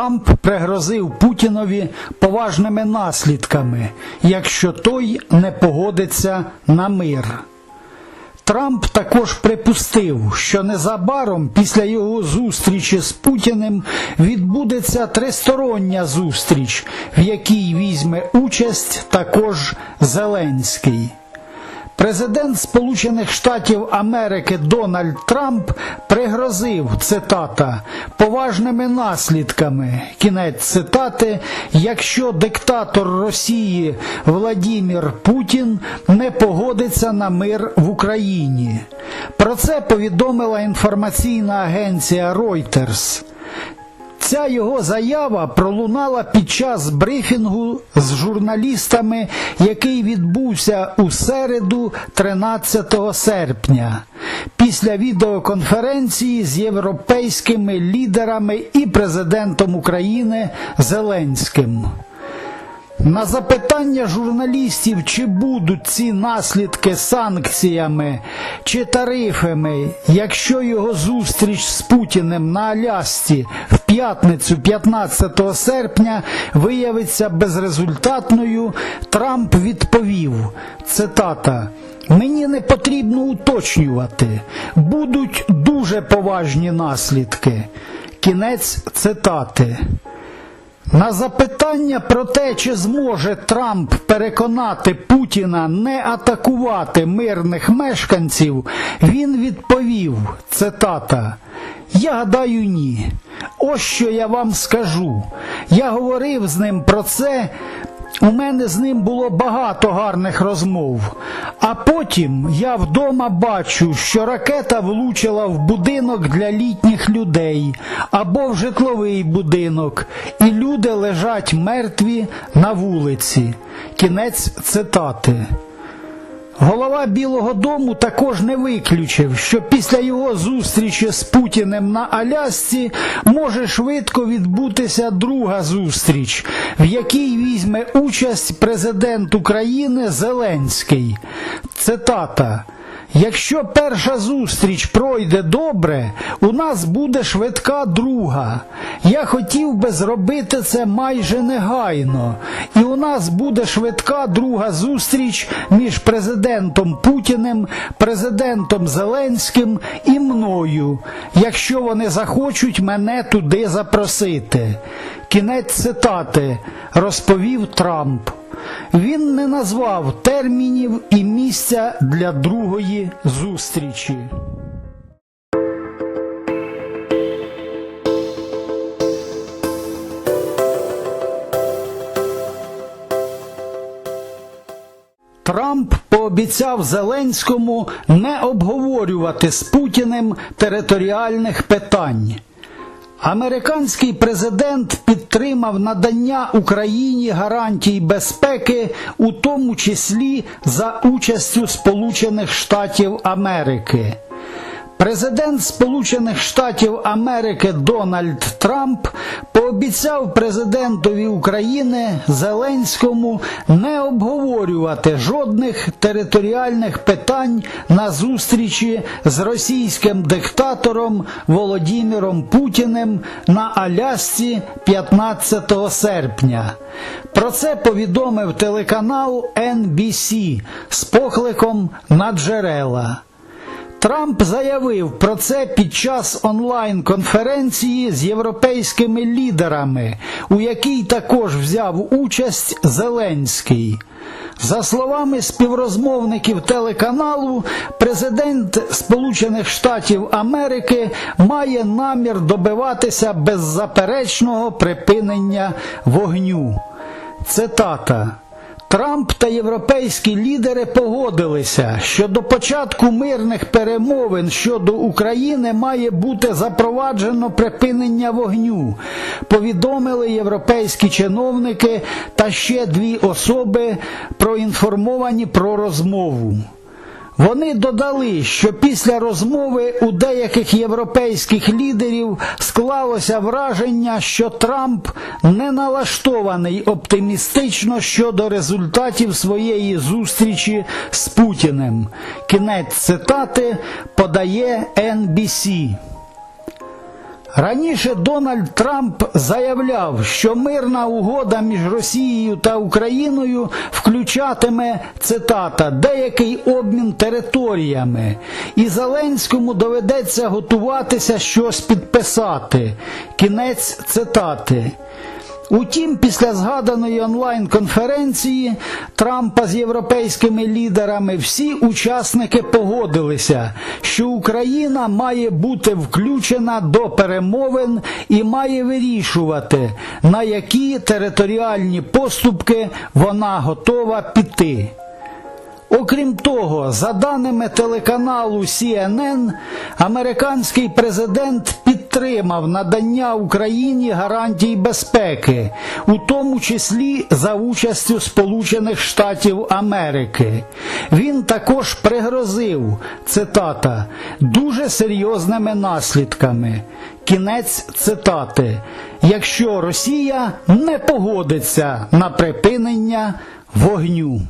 Трамп пригрозив Путінові поважними наслідками, якщо той не погодиться на мир. Трамп також припустив, що незабаром після його зустрічі з Путіним відбудеться тристороння зустріч, в якій візьме участь також Зеленський. Президент Сполучених Штатів Америки Дональд Трамп пригрозив цитата поважними наслідками. Кінець цитати, якщо диктатор Росії Владімір Путін не погодиться на мир в Україні. Про це повідомила інформаційна агенція Reuters. Ця його заява пролунала під час брифінгу з журналістами, який відбувся у середу, 13 серпня, після відеоконференції з європейськими лідерами і президентом України Зеленським. На запитання журналістів, чи будуть ці наслідки санкціями чи тарифами, якщо його зустріч з Путіним на Алясці в п'ятницю 15 серпня виявиться безрезультатною, Трамп відповів цитата. Мені не потрібно уточнювати, будуть дуже поважні наслідки. Кінець цитати. На запитання про те, чи зможе Трамп переконати Путіна не атакувати мирних мешканців, він відповів: цитата. Я гадаю, ні. Ось що я вам скажу. Я говорив з ним про це. У мене з ним було багато гарних розмов. А потім я вдома бачу, що ракета влучила в будинок для літніх людей або в житловий будинок, і люди лежать мертві на вулиці. Кінець цитати. Голова Білого Дому також не виключив, що після його зустрічі з Путіним на Алясці може швидко відбутися друга зустріч, в якій візьме участь президент України Зеленський. Цитата. Якщо перша зустріч пройде добре, у нас буде швидка друга. Я хотів би зробити це майже негайно, і у нас буде швидка друга зустріч між президентом Путіним, президентом Зеленським і мною, якщо вони захочуть мене туди запросити. Кінець цитати розповів Трамп. Він не назвав термінів і місця для другої зустрічі. Трамп пообіцяв Зеленському не обговорювати з Путіним територіальних питань. Американський президент підтримав надання Україні гарантій безпеки, у тому числі за участю Сполучених Штатів Америки. Президент Сполучених Штатів Америки Дональд Трамп пообіцяв президентові України Зеленському не обговорювати жодних територіальних питань на зустрічі з російським диктатором Володимиром Путіним на Алясці 15 серпня. Про це повідомив телеканал NBC з покликом на джерела. Трамп заявив про це під час онлайн-конференції з європейськими лідерами, у якій також взяв участь Зеленський. За словами співрозмовників телеканалу, президент Сполучених Штатів Америки має намір добиватися беззаперечного припинення вогню. Цитата. Трамп та європейські лідери погодилися, що до початку мирних перемовин щодо України має бути запроваджено припинення вогню. Повідомили європейські чиновники та ще дві особи проінформовані про розмову. Вони додали, що після розмови у деяких європейських лідерів склалося враження, що Трамп не налаштований оптимістично щодо результатів своєї зустрічі з Путіним. Кінець цитати подає NBC. Раніше Дональд Трамп заявляв, що мирна угода між Росією та Україною включатиме цитата деякий обмін територіями, і Зеленському доведеться готуватися щось підписати. Кінець цитати. Утім, після згаданої онлайн-конференції Трампа з європейськими лідерами всі учасники погодилися, що Україна має бути включена до перемовин і має вирішувати, на які територіальні поступки вона готова піти. Окрім того, за даними телеканалу CNN, американський президент підтримав надання Україні гарантій безпеки, у тому числі за участю Сполучених Штатів Америки. Він також пригрозив, цитата, дуже серйозними наслідками. Кінець цитати. Якщо Росія не погодиться на припинення вогню.